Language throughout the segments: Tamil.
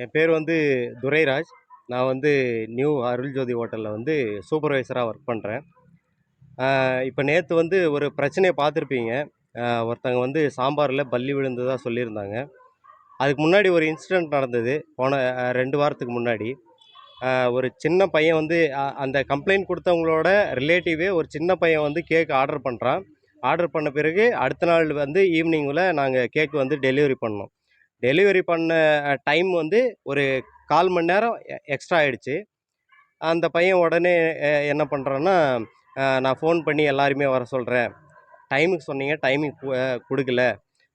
என் பேர் வந்து துரைராஜ். நான் வந்து நியூ அருள்ஜோதி ஹோட்டலில் வந்து சூப்பர்வைசராக ஒர்க் பண்ணுறேன் இப்போ நேற்று வந்து ஒரு பிரச்சனையை பார்த்துருப்பீங்க. ஒருத்தங்க வந்து சாம்பாரில் பல்லி விழுந்ததாக சொல்லியிருந்தாங்க. அதுக்கு முன்னாடி ஒரு இன்சிடெண்ட் நடந்தது போன ரெண்டு வாரத்துக்கு முன்னாடி. ஒரு சின்ன பையன் வந்து அந்த கம்ப்ளைண்ட் கொடுத்தவங்களோட ரிலேட்டிவே ஒரு சின்ன பையன் வந்து கேக் ஆர்டர் பண்ணுறான் ஆர்டர் பண்ண பிறகு அடுத்த நாள் வந்து ஈவினிங்கில் நாங்கள் கேக் வந்து டெலிவரி பண்ணோம். டெலிவரி பண்ண டைம் வந்து ஒரு கால் மணி நேரம் எக்ஸ்ட்ரா ஆகிடுச்சு அந்த பையன் உடனே என்ன பண்ணுறான்னா நான் ஃபோன் பண்ணி எல்லாருமே வர சொல்கிறேன் டைமுக்கு சொன்னீங்க டைமிங் கொடுக்கல.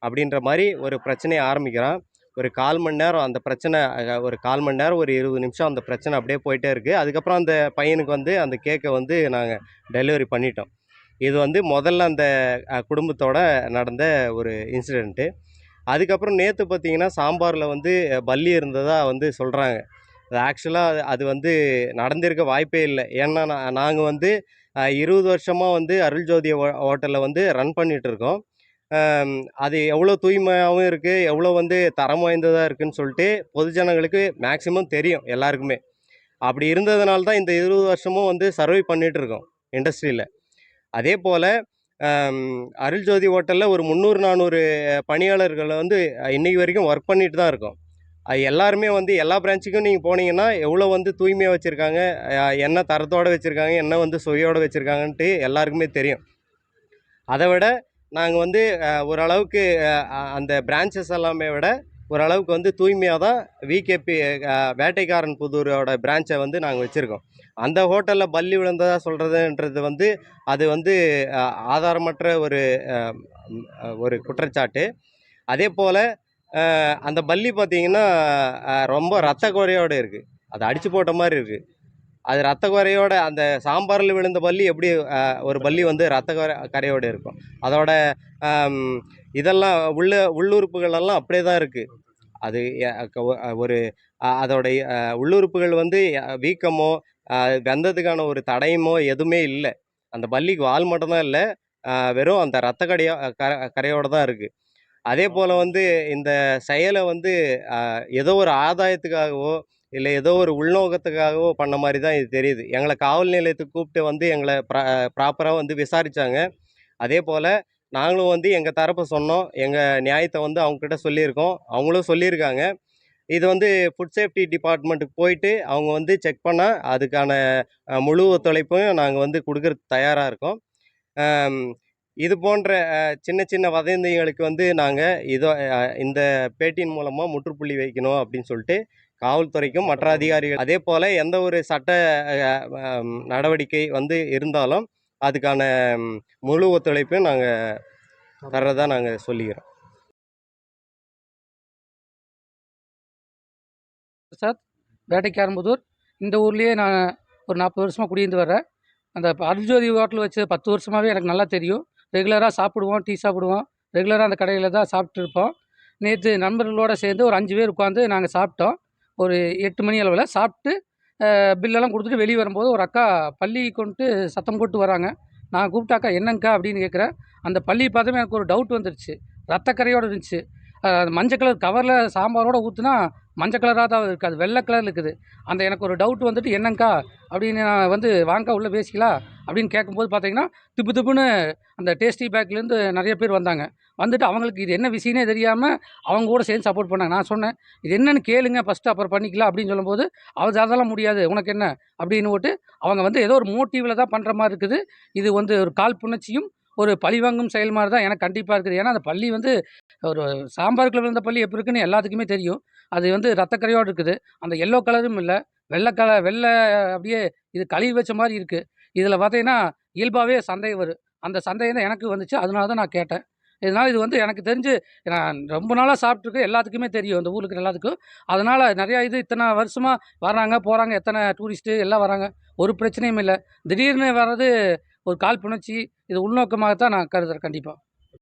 அப்படின்ற மாதிரி ஒரு பிரச்சனையை ஆரம்பிக்கிறான். ஒரு கால் மணி நேரம் அந்த பிரச்சனை ஒரு கால் மணி நேரம் ஒரு இருபது நிமிஷம் அந்த பிரச்சனை அப்படியே போயிட்டே இருக்குது அதுக்கப்புறம் அந்த பையனுக்கு வந்து அந்த கேக்கை வந்து நாங்கள் டெலிவரி பண்ணிட்டோம். இது வந்து முதல்ல அந்த குடும்பத்தோட நடந்த ஒரு இன்சிடெண்ட்டு அதுக்கப்புறம் நேற்று பார்த்தீங்கன்னா சாம்பாரில் வந்து பல்லி இருந்ததாக வந்து சொல்கிறாங்க அது ஆக்சுவலாக அது வந்து நடந்திருக்க வாய்ப்பே இல்லை. ஏன்னா நாங்கள் வந்து இருபது வருஷமாக வந்து அருள்ஜோதி ஹோட்டலில் வந்து ரன் பண்ணிகிட்ருக்கோம் அது எவ்வளோ தூய்மையாகவும் இருக்குது எவ்வளோ வந்து தரம் வாய்ந்ததாக இருக்குன்னு சொல்லிட்டு பொதுஜனங்களுக்கு மேக்ஸிமம் தெரியும் எல்லாருக்குமே. அப்படி இருந்ததுனால தான் இந்த இருபது வருஷமும் வந்து சர்வை பண்ணிகிட்ருக்கோம் இண்டஸ்ட்ரியில் அதே போல் அருள்ஜோதி ஹோட்டலில் ஒரு முந்நூறு நானூறு பணியாளர்கள் வந்து இன்றைக்கி வரைக்கும் ஒர்க் பண்ணிட்டு தான் இருக்கோம். அது எல்லாருமே வந்து எல்லா பிரான்ச்சுக்கும் நீங்கள் போனீங்கன்னா எவ்வளோ வந்து தூய்மையாக வச்சுருக்காங்க என்ன தரத்தோடு வச்சுருக்காங்க என்ன வந்து சுவையோடு வச்சுருக்காங்கன்ட்டு எல்லாருக்குமே தெரியும். அதை விட நாங்கள் வந்து ஓரளவுக்கு அந்த பிரான்ச்சஸ் எல்லாமே விட ஓரளவுக்கு வந்து தூய்மையாக தான் விகேபி வேட்டைக்காரன் புதூரோட பிரான்ச்சை வந்து நாங்கள் வச்சுருக்கோம். அந்த ஹோட்டலில் பல்லி விழுந்ததாக சொல்கிறதுன்றது வந்து அது வந்து ஆதாரமற்ற ஒரு ஒரு குற்றச்சாட்டு. அதே போல் அந்த பல்லி பார்த்தீங்கன்னா ரொம்ப ரத்த குறையோடு இருக்குது அது அடித்து போட்ட மாதிரி இருக்குது அது ரத்த குறையோட அந்த சாம்பாரில் விழுந்த பல்லி எப்படி ஒரு பல்லி வந்து ரத்த கரை கரையோடு இருக்கும். அதோட இதெல்லாம் உள்ள உள்ளுறுப்புகள் எல்லாம் அப்படியே தான் இருக்குது அது ஒரு அ- அதோட அஹ், உள்ளுறுப்புகள் வந்து வீக்கமோ வெந்ததுக்கான ஒரு தடயமோ எதுவுமே இல்லை. அந்த பல்லிக்கு வால் மட்டும்தான் இல்லை வெறும் அந்த ரத்த கடையோ கரை கரையோடு தான் இருக்குது அதே போல் வந்து இந்த செயலை வந்து ஏதோ ஒரு ஆதாயத்துக்காகவோ இல்லை ஏதோ ஒரு உள்நோக்கத்துக்காகவோ பண்ண மாதிரி தான் இது தெரியுது. எங்களை காவல் நிலையத்துக்கு கூப்பிட்டு வந்து எங்களை ப்ரா ப்ராப்பராக வந்து விசாரித்தாங்க அதே போல் நாங்களும் வந்து எங்கள் தரப்பை சொன்னோம். எங்கள் நியாயத்தை வந்து அவங்கக்கிட்ட சொல்லியிருக்கோம். அவங்களும் சொல்லியிருக்காங்க. இது வந்து ஃபுட் சேஃப்டி டிபார்ட்மெண்ட்டுக்கு போயிட்டு அவங்க வந்து செக் பண்ணால் அதுக்கான முழு ஒத்துழைப்பும் நாங்கள் வந்து கொடுக்கறதுக்கு தயாராக இருக்கோம். இது போன்ற சின்ன சின்ன வதந்திகளுக்கு வந்து நாங்கள் இதோ இந்த பேட்டியின் மூலமாக முற்றுப்புள்ளி வைக்கணும் அப்படின்னு சொல்லிட்டு காவல்துறைக்கும் மற்ற அதிகாரிகள் அதே போல் எந்த ஒரு சட்ட நடவடிக்கை வந்து இருந்தாலும் அதுக்கான முழு ஒத்துழைப்பையும் நாங்கள் தர்றதா நாங்கள் சொல்லிக்கிறோம். பிரசாத் வேட்டைக்காரம்புதூர் இந்த ஊர்லேயே நான் ஒரு நாற்பது வருஷமாக குடியிருந்து வரேன் அந்த அருள்ஜோதி ஹோட்டல் வச்சு பத்து வருஷமாகவே எனக்கு நல்லா தெரியும். ரெகுலராக சாப்பிடுவோம் டீ சாப்பிடுவோம். ரெகுலராக அந்த கடையில் தான் சாப்பிட்டு இருப்போம். நேற்று நண்பர்களோடு சேர்ந்து ஒரு அஞ்சு பேர் உட்காந்து நாங்கள் சாப்பிட்டோம். ஒரு எட்டு மணி அளவில் சாப்பிட்டு பில்லெல்லாம் கொடுத்துட்டு வெளியே வரும்போது ஒரு அக்கா பள்ளி கொண்டு சத்தம் போட்டு வராங்க. நான் கூப்பிட்டாக்கா என்னங்கக்கா? அப்படின்னு கேட்குறேன் அந்த பள்ளி பார்த்தமே எனக்கு ஒரு டவுட் வந்துருச்சு. ரத்தக்கரையோடு இருந்துச்சு. அது மஞ்சள் கலர் கவரில் சாம்பாரோடு ஊற்றுனா மஞ்சள் கலராக தான் இருக்குது அது வெள்ளை கலர் இருக்குது. அந்த எனக்கு ஒரு டவுட் வந்துட்டு என்னங்கக்கா? அப்படின்னு நான் வந்து வாங்க உள்ளே பேசிக்கலாம். அப்படின்னு கேட்கும்போது பார்த்தீங்கன்னா திப்பு திப்புன்னு அந்த டேஸ்டி பேக்லேருந்து நிறைய பேர் வந்தாங்க. வந்துட்டு அவங்களுக்கு இது என்ன விஷயமே தெரியாமல் அவங்க கூட சேர்ந்து சப்போர்ட் பண்ணாங்க. நான் சொன்னேன் இது என்னென்னு கேளுங்க ஃபஸ்ட்டு அப்புறம் பண்ணிக்கலாம் அப்படின்னு சொல்லும்போது அது அதெல்லாம் முடியாது உனக்கு என்ன? அப்படின்னு போட்டு அவங்க வந்து ஏதோ ஒரு மோட்டிவில் தான் பண்ணுற மாதிரி இருக்குது. இது வந்து ஒரு காழ்ப்புணர்ச்சியும் ஒரு பழிவாங்கும் செயல் மாதிரி தான் எனக்கு கண்டிப்பாக இருக்குது. ஏன்னா அந்த பள்ளி வந்து ஒரு சாம்பாருக்குள்ள விழுந்த பள்ளி எப்படி இருக்குன்னு எல்லாத்துக்குமே தெரியும். அது வந்து ரத்தக்கரையோடு இருக்குது. அந்த எல்லோ கலரும் இல்லை வெள்ளை கலர் வெள்ளை அப்படியே இது கழுவி வச்ச மாதிரி இருக்குது இதில் பார்த்தீங்கன்னா இயல்பாகவே சந்தேகம் வரும் அந்த சந்தேகம் தான் எனக்கு வந்துச்சு. அதனால தான் நான் கேட்டேன். இதனால் இது வந்து எனக்கு தெரிஞ்சு நான் ரொம்ப நாளாக சாப்பிட்ருக்கேன் எல்லாத்துக்குமே தெரியும். இந்த ஊருக்கு எல்லாத்துக்கும். அதனால் நிறையா இது இத்தனை வருஷமாக வராங்க போகிறாங்க எத்தனை டூரிஸ்ட்டு எல்லாம் வராங்க. ஒரு பிரச்சனையும் இல்லை. திடீர்னு வர்றது ஒரு கால் புணர்ச்சி. இது உள்நோக்கமாகத்தான் நான் கருதுறேன். கண்டிப்பாக